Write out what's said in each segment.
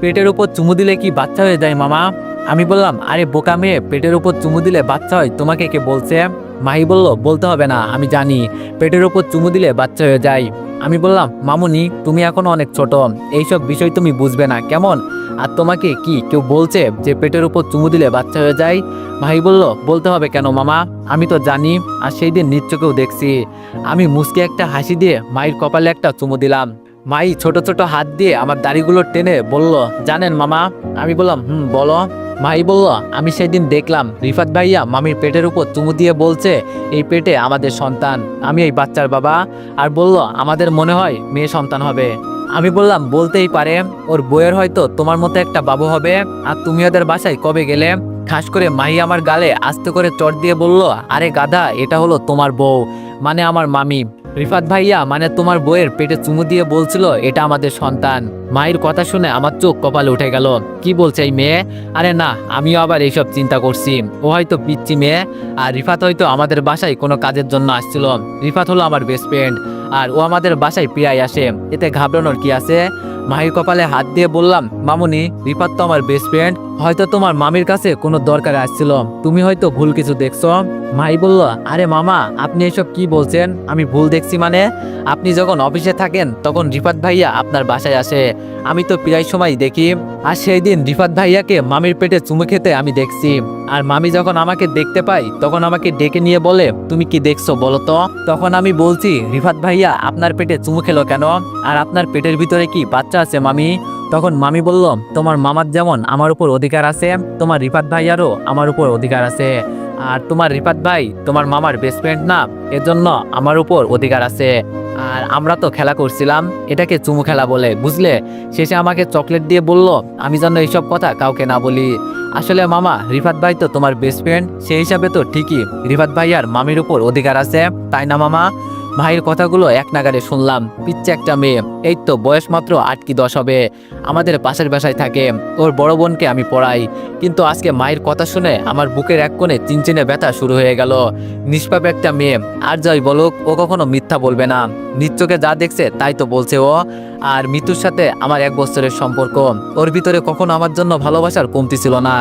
পেটের উপর চুমু দিলে কি বাচ্চা হয়ে যায়, মামা? আমি বললাম, আরে বোকা মেয়ে, পেটের উপর চুমু দিলে বাচ্চা হয়, তোমাকে কে বলছে? মাহি বলল, বলতে হবে না, আমি জানি, পেটের উপর চুমু দিলে বাচ্চা হয়ে যায়। আমি বললাম, মামুনি, তুমি এখন অনেক ছোট, এইসব বিষয় তুমি বুঝবে না, কেমন? আর তোমাকে কি কেউ বলছে যে পেটের উপর চুমু দিলে বাচ্চা হয়ে যায়? মাহি বলল, বলতে হবে কেন, মামা? আমি তো জানি, আর সেই দিন নিশ্চকেও দেখছি। আমি মুসকে একটা হাসি দিয়ে মায়ের কপালে একটা চুমু দিলাম। মাই ছোট ছোট হাত দিয়ে আমার দাড়িগুলো টেনে বলল, জানেন মামা? আমি বললাম, হুম, বলো। মাই বলল, আমি সেদিন দেখলাম, রিফাত ভাইয়া মামির পেটের উপর চুমু দিয়ে বলছে, এই পেটে আমাদের সন্তান। আমি এই বাচ্চার বাবা, আর বলল, আমাদের মনে হয় মেয়ে সন্তান হবে। আমি বললাম, বলতেই পারে, ওর বইয়ের হয়তো তোমার মতো একটা বাবু হবে, আর তুমি ওদের বাসায় কবে গেলে? ঠাস করে মাহি আমার গালে আস্তে করে চট দিয়ে বলল, আরে গাধা, এটা হলো তোমার বউ মানে আমার মামি। রিফাত ভাইয়া মানে তোমার বইয়ের পেটে চুমু দিয়ে বলছিল, এটা আমাদের সন্তান। মায়ের কথা শুনে আমার চোখ কপাল উঠে গেল। কি বলছে এই মেয়ে? আরে না, আমিও আবার এইসব চিন্তা করছি। ও হয়তো পিচ্ছি মেয়ে, আর রিফাত হয়তো আমাদের বাসায় কোনো কাজের জন্য আসছিল। রিফাত হলো আমার বেস্ট ফ্রেন্ড আর ও আমাদের বাসায় প্রায় আসে। এতে ঘাবড়ানোর কি আছে? মাহির কপালে হাত দিয়ে বললাম, মামুনি, রিপাত তো আমার বেস্ট ফ্রেন্ড হয়তো তোমার মামির কাছে কোনো দরকার আসছিল। তুমি হয়তো ভুল কিছু দেখছ। মাই বলল, আরে মামা, আপনি এসব কি বলছেন? আমি ভুল দেখছি মানে? আপনি যখন অফিসে থাকেন, তখন রিপাত ভাইয়া আপনার বাসায় আসে। আমি তো প্রায় সময় দেখি। আর সেই দিন রিফাত ভাইয়াকে মামির পেটে চুমু খেতে আমি দেখছি। আর মামি যখন আমাকে দেখতে পাই তখন আমাকে ডেকে নিয়ে বলে, তুমি কি দেখছ বলো তো? তখন আমি বলছি, রিফাত ভাইয়া, আপনার পেটে চুমু খেলো কেন? আর আপনার পেটের ভিতরে কি বাচ্চা আছে, মামি? তখন মামি বলল, তোমার মামার যেমন আমার উপর অধিকার আছে, তোমার রিফাত ভাইয়ারও আমার উপর অধিকার আছে। আর তোমার রিফাত ভাই তোমার মামার বেস্ট ফ্রেন্ড না, এজন্য আমার উপর অধিকার আছে। আর আমরা তো খেলা করছিলাম, এটাকে চুমু খেলা বলে, বুঝলে? শেষে আমাকে চকলেট দিয়ে বলল, আমি যেন এইসব কথা কাউকে না বলি। আসলে মামা, রিফাত ভাই তো তোমার বেস্ট ফ্রেন্ড সেই হিসাবে তো ঠিকই। রিফাত ভাই আর মামির উপর অধিকার আছে, তাই না মামা? ভাইয়ের কথাগুলো এক নাগারে শুনলাম। পিচ্ছে একটা মেয়ে। এই তো বয়স মাত্র আট কি দশ হবে। আমাদের পাশের বাসায় থাকে। ওর বড় বোনকে আমি পড়াই। কিন্তু আজকে মায়ের কথা শুনে আমার বুকের এক কোণে চিনচিনে ব্যথা শুরু হয়ে গেল। নিষ্পাপ একটা মেয়ে। আর যাই বলুক, ও কখনো মিথ্যা বলবে না। নিচ্চকে যা দেখছে, তাই তো বলছে ও। আর মৃত্যুর সাথে আমার এক বছরের সম্পর্ক। ওর ভিতরে কখনো আমার জন্য ভালোবাসার কমতি ছিল না।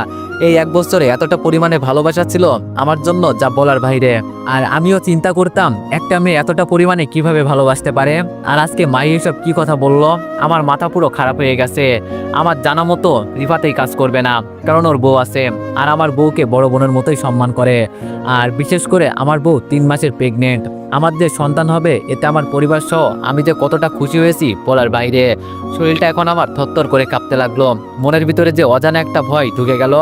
এই এক বছরে এতটা পরিমাণে ভালোবাসা ছিল আমার জন্য যা বলার বাইরে। আর আমিও চিন্তা করতাম, একটা মেয়ে এতটা পরিমাণে কীভাবে ভালোবাসতে পারে? আর আজকে মাই এসব কি কথা বলল? আমার মাথা পুরো খারাপ হয়ে গেছে। আমার জানা মতো রিফাতেই কাজ করবে না, কারণ ওর বউ আছে। আর আমার বউকে বড় বোনের মতোই সম্মান করে। আর বিশেষ করে আমার বউ তিন মাসের প্রেগনেন্ট আমার যে সন্তান হবে, এতে আমার পরিবার সহ আমি যে কতটা খুশি হয়েছি বলার বাইরে। শরীরটা এখন আমার থরথর করে কাঁপতে লাগল। মনের ভিতরে যে অজানা একটা ভয় ঢুকে গেল।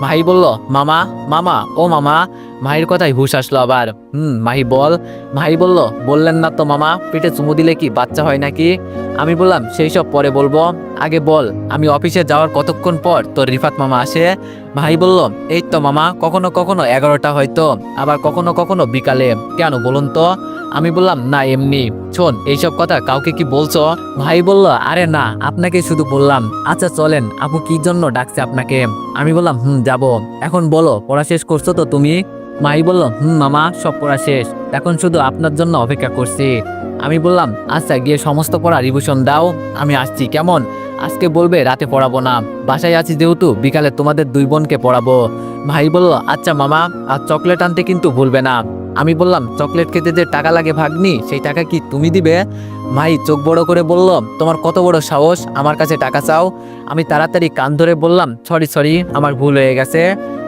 ভাই বলল, মামা মামা, ও মামা। মাহির কথাই হুশ আসলো আবার। হুম, মাহি বল। ভাই বলল, বললেন না তো মামা, পেটে চুমু দিলে কি বাচ্চা হয় নাকি? আমি বললাম, সেই সব পরে বলব। আগে বল, আমি অফিসে যাওয়ার কতক্ষণ পর তোর রিফাত মামা আসে? ভাই বলল, এই তো মামা, কখনো কখনো এগারোটা হয়তো, আবার কখনো কখনো বিকালে। কেন বলুন তো? আমি বললাম, না, এমনি। শোন, এইসব কথা কাউকে কি বলছো? ভাই বলল, আরে না আপনাকে শুধু বললাম। আচ্ছা চলেন, আপু কি জন্য ডাকছে আপনাকে? আমি বললাম, হুম, যাব। এখন বলো, পড়া শেষ করছ তো তুমি? মাই বলল, হুম, মামা, সব পড়া শেষ। এখন শুধু আপনার জন্য অপেক্ষা করছি। আমি বললাম আচ্ছা গিয়ে সমস্ত পড়া রিভিশন দাও। আমি আসছি, কেমন? আজকে বলবে, রাতে পড়াবো না। বাসায় আছি যেহেতু, বিকালে তোমাদের দুই বোনকে পড়াবো। ভাই বলল আচ্ছা মামা, আর চকলেট আনতে কিন্তু ভুলবে না। আমি বললাম, চকলেট খেতে যে টাকা লাগে ভাগ্নি, সেই টাকা কি তুমি দিবে? ভাই চোখ বড় করে বলল, তোমার কত বড় সাহস, আমার কাছে টাকা চাও? আমি তাড়াতাড়ি কান ধরে বললাম, সরি সরি, আমার ভুল হয়ে গেছে।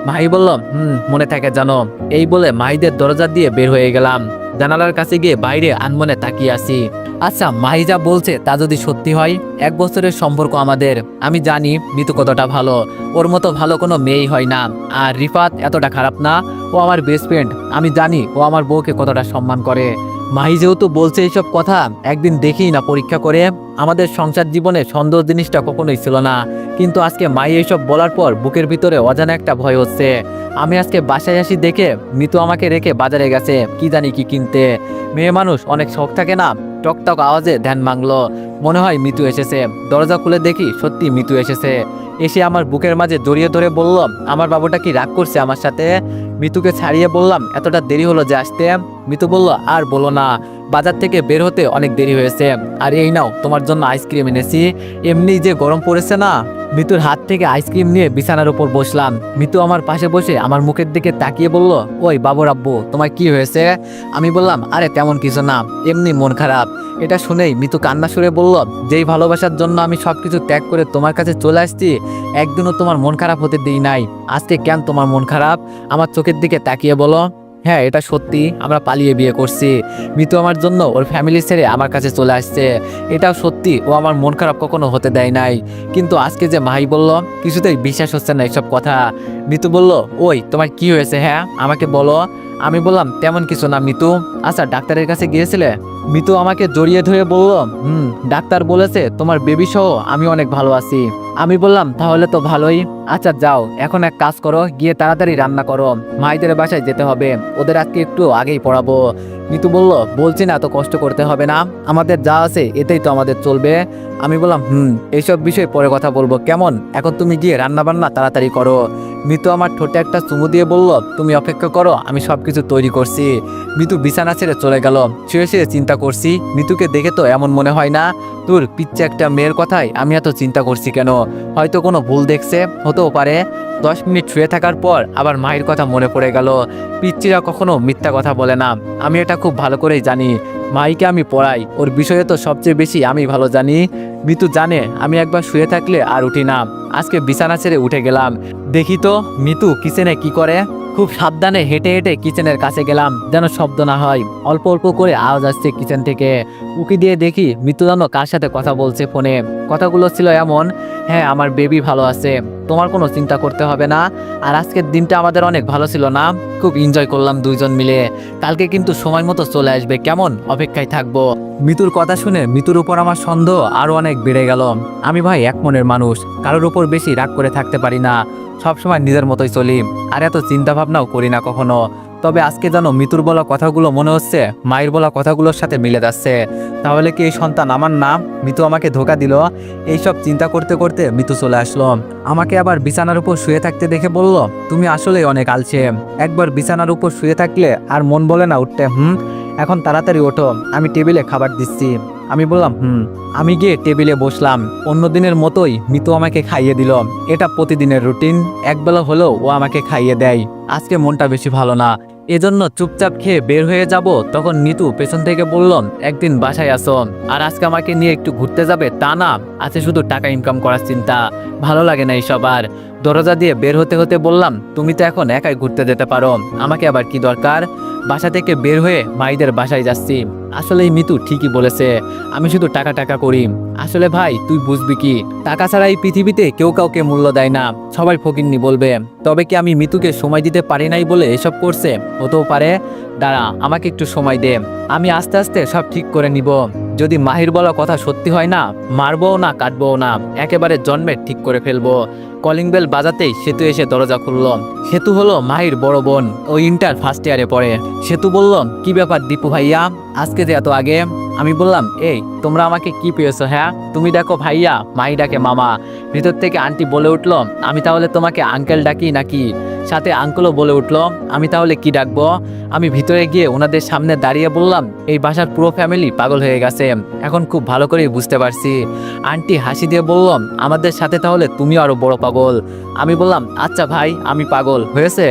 ভাই বলল, হুম, মনে থাকে জানো। এই বলে মাহিদের দরজা দিয়ে বের হয়ে গেলাম। জানালার কাছে গিয়ে বাইরে আনমনে তাকিয়ে আসি আচ্ছা মাহি যা বলছে তা যদি সত্যি হয়? এক বছরের সম্পর্ক আমাদের। আমি জানি মিতু কতটা ভালো। ওর মতো ভালো কোনো মেয়েই হয় না। আর রিফাত এতটা খারাপ না। ও আমার বেস্ট ফ্রেন্ড আমি জানি ও আমার বউকে কতটা সম্মান করে। মাহি যেহেতু বলছে এইসব কথা, একদিন দেখি না পরীক্ষা করে। আমাদের সংসার জীবনে সন্দেহ জিনিসটা কখনোই ছিল না। কিন্তু আজকে মাই এইসব বলার পর বুকের ভিতরে অজানা একটা ভয় হচ্ছে। আমি আজকে বাসায় আসি দেখে মিতু আমাকে রেখে বাজারে গেছে। কি জানি কি কিনতে। মেয়ে মানুষ, অনেক শখ থাকে না? টকটক আওয়াজে ধ্যান ভাঙলো। মনে হয় মিতু এসেছে। দরজা খুলে দেখি সত্যি মিতু এসেছে। এসে আমার বুকের মাঝে জড়িয়ে ধরে বলল, আমার বাবুটা কি রাগ করছে আমার সাথে? মিতুকে ছাড়িয়ে বললাম, এতটা দেরি হলো যে আসতে? মিতু বলল, আর বলো না, বাজার থেকে বের হতে অনেক দেরি হয়েছে। আর এই নাও, তোমার জন্য আইসক্রিম এনেছি। এমনি যে গরম পড়েছে না? মিতুর হাত থেকে আইসক্রিম নিয়ে বিছানার উপর বসলাম। মিতু আমার পাশে বসে আমার মুখের দিকে তাকিয়ে বলল, ওই বাবু রাব্বু তোমার কি হয়েছে? আমি বললাম, আরে তেমন কিছু না, এমনি মন খারাপ। এটা শুনেই মিতু কান্না সুরে বলল যেই ভালোবাসার জন্য আমি সবকিছু ত্যাগ করে তোমার কাছে চলে আসছি, একদিনও তোমার মন খারাপ হতে দিই নাই। আজকে কেন তোমার মন খারাপ? আমার চোখের দিকে তাকিয়ে বলো। হ্যাঁ এটা সত্যি, আমরা পালিয়ে বিয়ে করছি। মিতু আমার জন্য ওর ফ্যামিলি ছেড়ে আমার কাছে চলে আসছে। এটাও সত্যি, ও আমার মন খারাপ কখনো হতে দেয় নাই। কিন্তু আজকে যে মাহি বলল, কিছুতেই বিশ্বাস হচ্ছে না এইসব কথা। মিতু বলল, ওই, তোমার কি হয়েছে হ্যাঁ? আমাকে বলো। আমি বললাম, তেমন কিছু না মিতু আচ্ছা ডাক্তারের কাছে গিয়েছিলে? মিতু আমাকে জড়িয়ে ধরে বলল, হুম, ডাক্তার বলেছে তোমার বেবি সহ আমি অনেক ভালো আছি। আমি বললাম, তাহলে তো ভালোই। আচ্ছা যাও, এখন এক কাজ করো, গিয়ে তাড়াতাড়ি রান্না করো। মাইদের বাসায় যেতে হবে। ওদের আজকে একটু আগেই পড়াবো। মিতু বলল, বলছি না তো কষ্ট করতে হবে না। আমাদের যা আছে, এতেই তো আমাদের চলবে। আমি বললাম, হুম, এইসব বিষয়ে পরে কথা বলব। কেমন? এখন তুমি গিয়ে রান্না বান্না তাড়াতাড়ি করো। মিতু আমার ঠোঁটে একটা চুমু দিয়ে বলল, তুমি অপেক্ষা করো, আমি সব কিছু তৈরি করছি। মিতু বিছানা ছেড়ে চলে গেল। শুয়ে শুয়ে চিন্তা করছি, মিতুকে দেখে তো এমন মনে হয় না। তোর পিচ্ছে একটা মেয়ের কথাই আমি এত চিন্তা করছি কেন? হয়তো কোনো ভুল দেখছে, হতেও পারে। দশ মিনিট শুয়ে থাকার পর আবার মায়ের কথা মনে পড়ে গেল। পিচ্চিরা কখনো মিথ্যা কথা বলে না। আমি এটা খুব ভালো করেই জানি। মাইকে আমি পড়াই। ওর বিষয়ে তো সবচেয়ে বেশি আমি ভালো জানি। মিতু জানে, আমি একবার শুয়ে থাকলে আর উঠি না। আজকে বিছানা ছেড়ে উঠে গেলাম। দেখি তো, মিতু কিচেনে কি করে? খুব সাবধানে হেঁটে হেঁটে কিচেনের কাছে গেলাম, যেন শব্দ না হয়। অল্প অল্প করে আওয়াজ আসছে কিচেন থেকে। উকি দিয়ে দেখি মিতু যেন কার সাথে কথা বলছে ফোনে। কথাগুলো ছিল এমন হ্যাঁ আমার বেবি ভালো আছে, তোমার কোনো চিন্তা করতে হবে না। আর আজকের দিনটা আমাদের অনেক ভালো ছিল না? খুব এনজয় করলাম দুইজন মিলে। কালকে কিন্তু সময় মতো চলে আসবে, কেমন? অপেক্ষায় থাকব। মিতুর কথা শুনে মিতুর উপর আমার সন্দেহ আরও অনেক বেড়ে গেল। আমি ভাই এক মনের মানুষ, কারোর উপর বেশি রাগ করে থাকতে পারি না। সবসময় নিজের মতোই চলি, আর এত চিন্তা ভাবনাও করি না কখনো। তবে আজকে যেন মিতুর বলা কথাগুলো মনে হচ্ছে, মায়ের বলা কথাগুলোর সাথে মিলে যাচ্ছে। তাহলে কি এই সন্তান আমার নাম মিতু আমাকে ধোকা দিল। এইসব চিন্তা করতে করতে মিতু চলে আসলো। আমাকে আবার বিছানার উপর শুয়ে থাকতে দেখে বলল, তুমি আসলেই অনেক আলছে একবার বিছানার উপর শুয়ে থাকলে আর মন বলে না উঠতে, হুম? এখন তাড়াতাড়ি ওঠো। আমি টেবিলে খাবার দিচ্ছি। আমি বললাম, হুম, আমি গিয়ে টেবিলে বসলাম। অন্য দিনের মতোই মিতু আমাকে খাইয়ে দিল। এটা প্রতিদিনের রুটিন। একবেলা হলেও ও আমাকে খাইয়ে দেয়। আজকে মনটা বেশি ভালো না। এজন্য চুপচাপ খেয়ে বের হয়ে যাব। তখন নিতু পেছন থেকে বলল, একদিন বাসায় আসো। আর আজকে আমাকে নিয়ে একটু ঘুরতে যাবে? তা না। আছে শুধু টাকা ইনকাম করার চিন্তা। ভালো লাগে না এইসব আর। দরজা দিয়ে বের হতে হতে বললাম, তুমি তো এখন একাই ঘুরতে যেতে পারো। আমাকে আবার কি দরকার? বাসা থেকে বের হয়ে মাইদের বাসায় যাচ্ছি। আসলে মিতু ঠিকই বলেছে, আমি শুধু টাকা টাকা করি। আসলে ভাই, তুই বুঝবি কি? টাকা ছাড়া এই পৃথিবীতে কেউ কাউকে মূল্য দেয় না, সবাই ফকিননি বলবে। তবে কি আমি মিতুকে সময় দিতে পারি নাই বলে এসব করছে? হতেও পারে। দাঁড়া, আমাকে একটু সময় দে। আমি আস্তে আস্তে সব ঠিক করে নিব। যদি মাহির বলা কথা সত্যি হয় না মারবো না কাটবো না, একেবারে জন্মের ঠিক করে ফেলব। কলিং বেল বাজাতেই সেতু এসে দরজা খুলল। সেতু হলো মাহির বড় বোন ও ইন্টার ফার্স্ট ইয়ারে পড়ে। সেতু বলল, কি ব্যাপার দীপু ভাইয়া? আজকে যে এত আগে? আমি বললাম, এই, তোমরা আমাকে কি পেয়েছ হ্যাঁ? তুমি দেখো ভাইয়া মাই ডাকে মামা। ভিতর থেকে আন্টি বলে উঠল, আমি তাহলে তোমাকে আঙ্কেল ডাকি নাকি? সাথে আঙ্কেলও বলে উঠল, আমি তাহলে কি ডাকবো? আমি ভিতরে গিয়ে ওনাদের সামনে দাঁড়িয়ে বললাম, এই বাসার পুরো ফ্যামিলি পাগল হয়ে গেছে। এখন খুব ভালো করেই বুঝতে পারছি। আন্টি হাসি দিয়ে বললাম আমাদের সাথে তাহলে তুমি আরও বড় পাগল। আমি বললাম আচ্ছা ভাই, আমি পাগল। হয়েছে?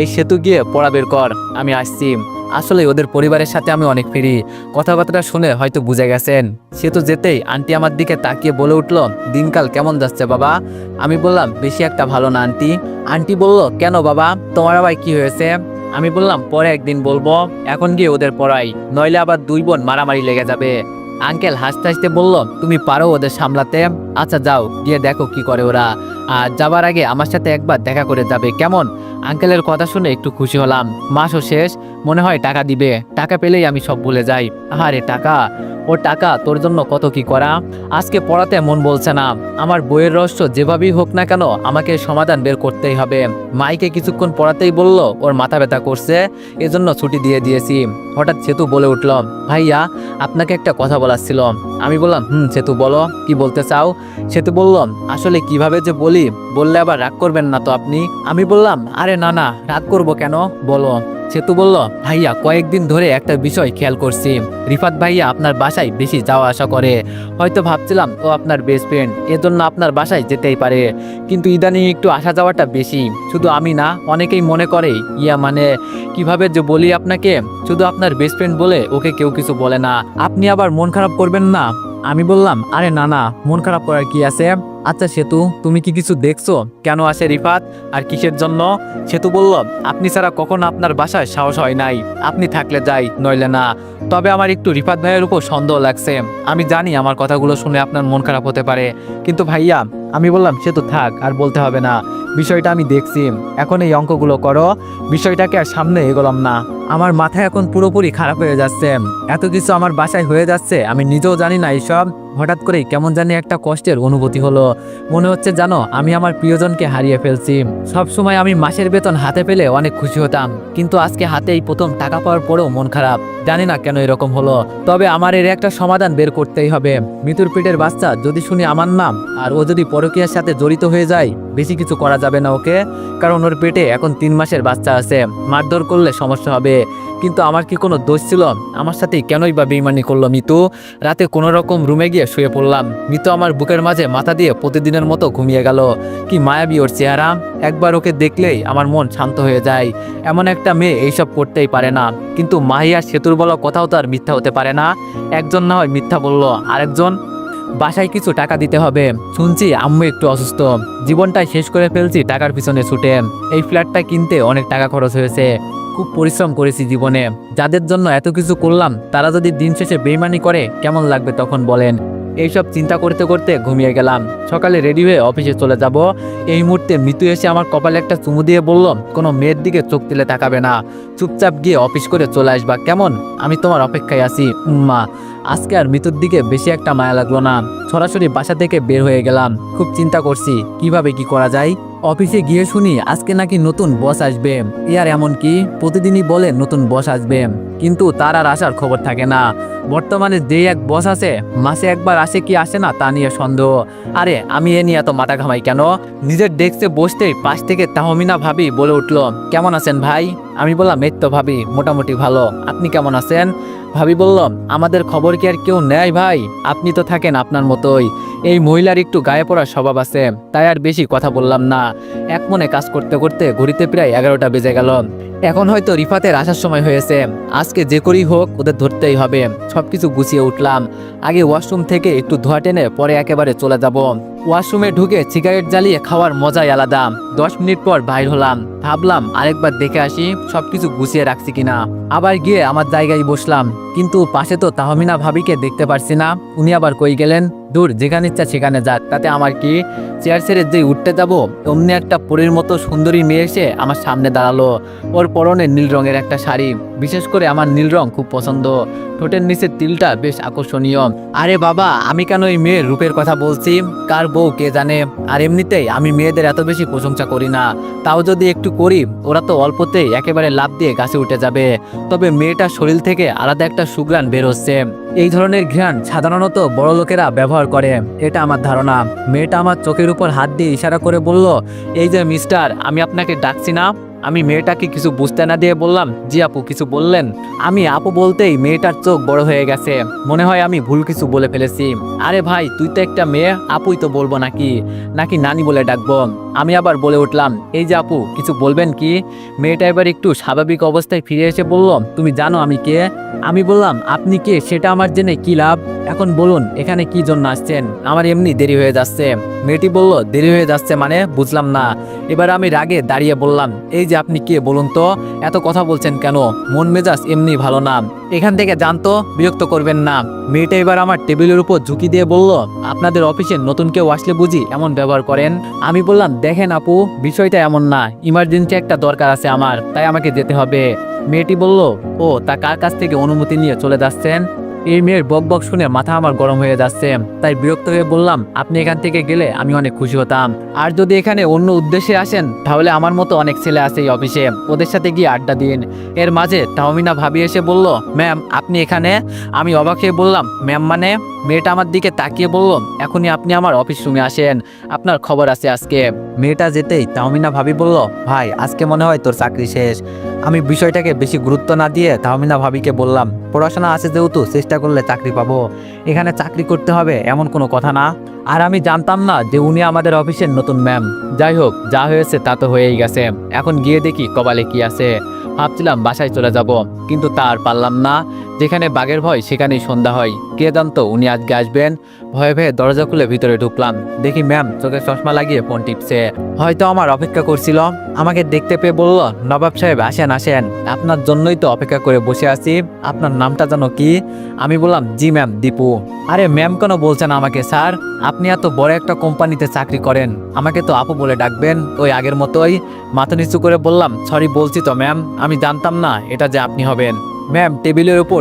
এই সেতু গিয়ে পড়া বের কর। আমি আসছি। আসলে ওদের পরিবারের সাথে আমি অনেক ফিরি। কথাবার্তা শুনে হয়তো বুঝে গেছেন। সে তো যেতেই আন্টি আমার দিকে তাকিয়ে বলে উঠল, দিনকাল কেমন যাচ্ছে বাবা? আমি বললাম, বেশি একটা ভালো না আন্টি। আন্টি বলল, কেন বাবা? তোমার আবার কি হয়েছে? আমি বললাম, পরে একদিন বলব। এখন গিয়ে ওদের পড়াই। নইলে আবার দুই বোন মারামারি লেগে যাবে। আঙ্কেল হাসতে হাসতে বলল, তুমি পারো ওদের সামলাতে? আচ্ছা যাও। গিয়ে দেখো কি করে ওরা। আর যাবার আগে আমার সাথে একবার দেখা করে যাবে, কেমন? আঙ্কেলের কথা শুনে একটু খুশি হলাম। মাসও শেষ, মনে হয় টাকা দিবে। টাকা পেলেই আমি সব ভুলে যাই। আরে টাকা? ও টাকা, তোর জন্য কত কি করা? আজকে পড়াতে মন বলছে না। আমার বইয়ের রহস্য যেভাবেই হোক না কেন, আমাকে সমাধান বের করতেই হবে। মাইকে কিছুক্ষণ পড়াতেই বলল, ওর মাথা ব্যথা করছে, এজন্য ছুটি দিয়ে দিয়েছি। হঠাৎ সেতু বলে উঠল, ভাইয়া, আপনাকে একটা কথা বলার ছিল। আমি বললাম, হুম, সেতু বলো, কি বলতে চাও? সেতু বলল, আসলে কীভাবে যে বলি বলি, বললে আবার রাগ করবেন না তো আপনি? আমি বললাম, আরে না না, রাগ করব কেন? বলো। সেতু বলল, ভাইয়া, কয়েকদিন ধরে একটা বিষয় খেয়াল করছি। রিফাত ভাইয়া আপনার বাসায় বেশি যাওয়া আসা করে। হয়তো ভাবছিলাম, ও আপনার বেস্ট ফ্রেন্ড এজন্য আপনার বাসায় যেতেই পারে। কিন্তু ইদানিং একটু আসা যাওয়াটা বেশি। শুধু আমি না, অনেকেই মনে করে, ইয়া মানে কীভাবে যে বলি আপনাকে? শুধু আপনার বেস্ট ফ্রেন্ড বলে ওকে কেউ কিছু বলে না। আপনি আবার মন খারাপ করবেন না? আমি বললাম, আরে না না, মন খারাপ করার কি আছে? আচ্ছা সেতু, তুমি কি কিছু দেখছ? কেন আসে রিফাত? আর কিসের জন্য? সেতু বলল, আপনি ছাড়া কখনো আপনার বাসায় সাহস হয় নাই। আপনি থাকলে যাই, নইলে না। তবে আমার একটু রিফাত ভাইয়ের উপর সন্দেহ লাগছে। আমি জানি আমার কথাগুলো শুনে আপনার মন খারাপ হতে পারে। কিন্তু ভাইয়া, আমি বললাম সে তো থাক, আর বলতে হবে না। বিষয়টা আমি দেখছি। এখন এই অঙ্কগুলো করো। বিষয়টাকে আর সামনে এগোলাম না। আমার মাথা এখন পুরোপুরি খারাপ হয়ে যাচ্ছে। এত কিছু আমার বাসায় হয়ে যাচ্ছে। আমি নিজেও জানি না এইসব। হঠাৎ করেই কেমন জানি একটা কষ্টের অনুভূতি হলো। মনে হচ্ছে, জানো, আমি আমার প্রিয়জনকে হারিয়ে ফেলছি। সব সময় আমি মাসের বেতন হাতে পেলে অনেক খুশি হতাম। কিন্তু আজকে হাতেই প্রথম টাকা পাওয়ার পরেও মন খারাপ। জানি না কেন এরকম হলো। তবে আমার এর একটা সমাধান বের করতেই হবে। মৃত্যুর পেটের বাচ্চা যদি শুনি আমার নাম, আর ও যদি পরকীয়ার সাথে জড়িত হয়ে যায়, বেশি কিছু করা যাবে না ওকে। কারণ ওর পেটে এখন তিন মাসের বাচ্চা আছে। মারধর করলে সমস্যা হবে। কিন্তু আমার কি কোনো দোষ ছিল? আমার সাথে কেনই বা বেইমানি করল মিতু? রাতে কোনো রকম রুমে গিয়ে শুয়ে পড়লাম। মিতু আমার বুকের মাঝে মাথা দিয়ে প্রতিদিনের মতো ঘুমিয়ে গেল। কি মায়াবী ওর চেহারা। একবার ওকে দেখলেই আমার মন শান্ত হয়ে যায়। এমন একটা মেয়ে এইসব করতেই পারে না। কিন্তু মাহিয়া সেতুর বলা কথাও তো আর মিথ্যা হতে পারে না। একজন না হয় মিথ্যা বলল, আরেকজন? বাসায় কিছু টাকা দিতে হবে। শুনছি আম্মু একটু অসুস্থ। জীবনটাই শেষ করে ফেলছি টাকার পিছনে ছুটে। এই ফ্ল্যাটটা কিনতে অনেক টাকা খরচ হয়েছে। খুব পরিশ্রম করেছি জীবনে। যাদের জন্য এত কিছু করলাম, তারা যদি দিন শেষে বেইমানি করে, কেমন লাগবে তখন বলেন। এইসব চিন্তা করতে করতে ঘুমিয়ে গেলাম। সকালে রেডি হয়ে অফিসে চলে যাব। এই মুহূর্তে মৃত্যু এসে আমার কপালে একটা চুমু দিয়ে বলল, কোনো মেয়ের দিকে চোখ তুলে তাকাবে না। চুপচাপ গিয়ে অফিস করে চলে আসবা। কেমন? আমি তোমার অপেক্ষায় আছি। উম্মা আজকে আর মৃত্যুর দিকে বেশি একটা মায়া লাগল না। সরাসরি বাসা থেকে বের হয়ে গেলাম। খুব চিন্তা করছি, কীভাবে কি করা যায়? অফিসে গিয়ে শুনি আজকে নাকি নতুন বস আসবে। ইয়ার এমন কি? প্রতিদিনই বলে নতুন বস আসবে। কিন্তু তার আর আসার খবর থাকে না। বর্তমানে যে এক বস আছে, মাসে একবার আসে কি আসে না তা নিয়ে সন্দেহ। আরে, আমি এ নিয়ে এত মাথা ঘামাই কেন? নিজের ডেস্কে বসতেই পাশ থেকে তাহমিনা ভাবি বলে উঠল, কেমন আছেন ভাই? আমি বললাম, এই তো ভাবি, মোটামুটি ভালো। আপনি কেমন আছেন? ভাবি বলল, আমাদের খবর কি আর কেউ নেয় ভাই? আপনি তো থাকেন আপনার মতোই। এই মহিলার একটু গায়ে পড়ার স্বভাব আছে, তাই আর বেশি কথা বললাম না। এক মনে কাজ করতে করতে ঘড়িতে প্রায় এগারোটা বেজে গেল। এখন হয়তো রিফাতের আসার সময় হয়েছে। আজকে যে করেই হোক, ওদের ধরতেই হবে। সবকিছু গুছিয়ে উঠলাম। আগে ওয়াশরুম থেকে একটু ধোয়া টেনে পরে একেবারে চলে যাব। ওয়াশরুমে ঢুকে সিগারেট জ্বালিয়ে খাওয়ার মজাই আলাদা। দশ মিনিট পর বাইর হলাম। ভাবলাম, আরেকবার দেখে আসি সবকিছু গুছিয়ে রাখছি কিনা। আবার গিয়ে আমার জায়গায় বসলাম। কিন্তু পাশে তো তাহমিনা ভাবিকে দেখতে পারছি না। উনি আবার কই গেলেন? দূর, যেখানে ইচ্ছা সেখানে যাক। তাতে আমার কি? চেয়ার ছেড়ে যে উঠতে যাব, অমনি একটা পরীর মতো সুন্দরী মেয়ে এসে আমার সামনে দাঁড়াল। ওর পরনে নীল রঙের একটা শাড়ি। বিশেষ করে আমার নীল রং খুব পছন্দ। ঠোঁটের নিচের তিলটা বেশ আকর্ষণীয়। আরে বাবা, আমি কেন এই মেয়ের রূপের কথা বলছি? কার বউ কে জানে? আর এমনিতেই আমি মেয়েদের এত বেশি প্রশংসা করি না। তাও যদি একটু করি, ওরা তো অল্পতেই একেবারে লাভ দিয়ে গাছে উঠে যাবে। তবে মেয়েটার শরীর থেকে আলাদা একটা সুগ্রাণ বের হচ্ছে। এই ধরনের ঘ্রাণ সাধারণত বড় লোকেরা ব্যবহার করে। এটা আমার ধারণা। মেয়েটা আমার চোখের উপর হাত দিয়ে ইশারা করে বলল, এই যে মিস্টার, আমি আপনাকে ডাকছি না। আমি মেয়েটাকে কিছু বুঝতে না দিয়ে বললাম, জি আপু, কিছু বললেন। আমি আপু বলতেই মেয়েটার চোখ বড় হয়ে গেছে। মনে হয় আমি ভুল কিছু বলে ফেলেছি। আরে ভাই, তুই তো একটা মেয়ে, আপুই তো বলব নাকি? নাকি নানি বলে ডাকবো? আমি আবার বলে উঠলাম, এই যে আপু, কিছু বলবেন কি? মেয়েটা এবার একটু স্বাভাবিক অবস্থায় ফিরে এসে বলল, তুমি জানো আমি কে? আমি বললাম, আপনি কে? সেটা আমার জেনে কি লাভ? এখন বলুন, এখানে কি জন্য আসছেন? আমার এমনি দেরি হয়ে যাচ্ছে। মেয়েটি বলল, দেরি হয়ে যাচ্ছে মানে? বুঝলাম না। এবার আমি রাগে দাঁড়িয়ে বললাম, এই যে আপনি কে বলুন তো? এত কথা বলছেন কেন? মন মেজাজ এমনি ভালো না। এখান থেকে জানতো, বিরক্ত করবেন না। মেয়েটা এবার আমার টেবিলের উপর ঝুঁকি দিয়ে বলল, আপনাদের অফিসে নতুন কেউ আসলে বুঝি এমন ব্যবহার করেন? আমি বললাম, দেখেন আপু, বিষয়টা এমন না। ইমার্জেন্সি একটা দরকার আছে আমার, তাই আমাকে যেতে হবে। মেয়েটি বলল, ও, তা কার কাছ থেকে অনুমতি নিয়ে চলে যাচ্ছেন? এই মেয়ের বক বক শুনে মাথা আমার গরম হয়ে যাচ্ছে। তাই বিরক্ত হয়ে বললাম, আপনি এখান থেকে গেলে আমি অনেক খুশি হতাম। আর যদি এখানে অন্য উদ্দেশ্যে আসেন, তাহলে আমার মতো অনেক ছেলে আছে এই অফিসে। ওদের সাথে গিয়ে আড্ডা দিন। এর মাঝে তাহমিনা ভাবি এসে বলল, ম্যাম, আপনি এখানে? আমি অবাক হয়ে বললাম, ম্যাম মানে? মেয়েটা আমার দিকে তাকিয়ে বলল, এখনই আপনি আমার অফিস রুমে আসেন। আপনার খবর আছে আজকে। মেয়েটা যেতেই তাহমিনা ভাবি বলল, ভাই, আজকে মনে হয় তোর চাকরি শেষ। আমি বিষয়টাকে বেশি গুরুত্ব না দিয়ে তাহমিনা ভাবিকে বললাম, পড়াশোনা আছে যেহেতু, চেষ্টা করলে চাকরি পাবো। এখানে চাকরি করতে হবে, এমন কোনো কথা না। আর আমি জানতাম না যে উনি আমাদের অফিসের নতুন ম্যাম। যাই হোক, যা হয়েছে তা তো হয়েই গেছে। এখন গিয়ে দেখি কপালে কি আছে। ভাবছিলাম বাসায় চলে যাব, কিন্তু তার পারলাম না। যেখানে বাঘের ভয়, সেখানেই সন্ধ্যা হয়। কে জানতো উনি আজকে আসবেন? ভয়ে ভয়ে দরজা খুলে ভিতরে ঢুকলাম। দেখি ম্যাম, চোখে চশমা লাগিয়ে ফোন টিপছে। হয়তো আমার অপেক্ষা করছিল। আমাকে দেখতে পেয়ে বলল, নবাব সাহেব, আসেন আসেন। আপনার জন্যই তো অপেক্ষা করে বসে আছি। আপনার নামটা জানো কি? আমি বললাম, জি ম্যাম, দীপু। আরে ম্যাম কেন বলছেন আমাকে, স্যার? আপনি এত বড় একটা কোম্পানিতে চাকরি করেন। আমাকে তো আপু বলে ডাকবেন। ওই আগের মতোই। মাথা নিচু করে বললাম, সরি বলছি তো, ম্যাম। আমি জানতাম না এটা যে আপনি হবেন। ম্যাম টেবিলের উপর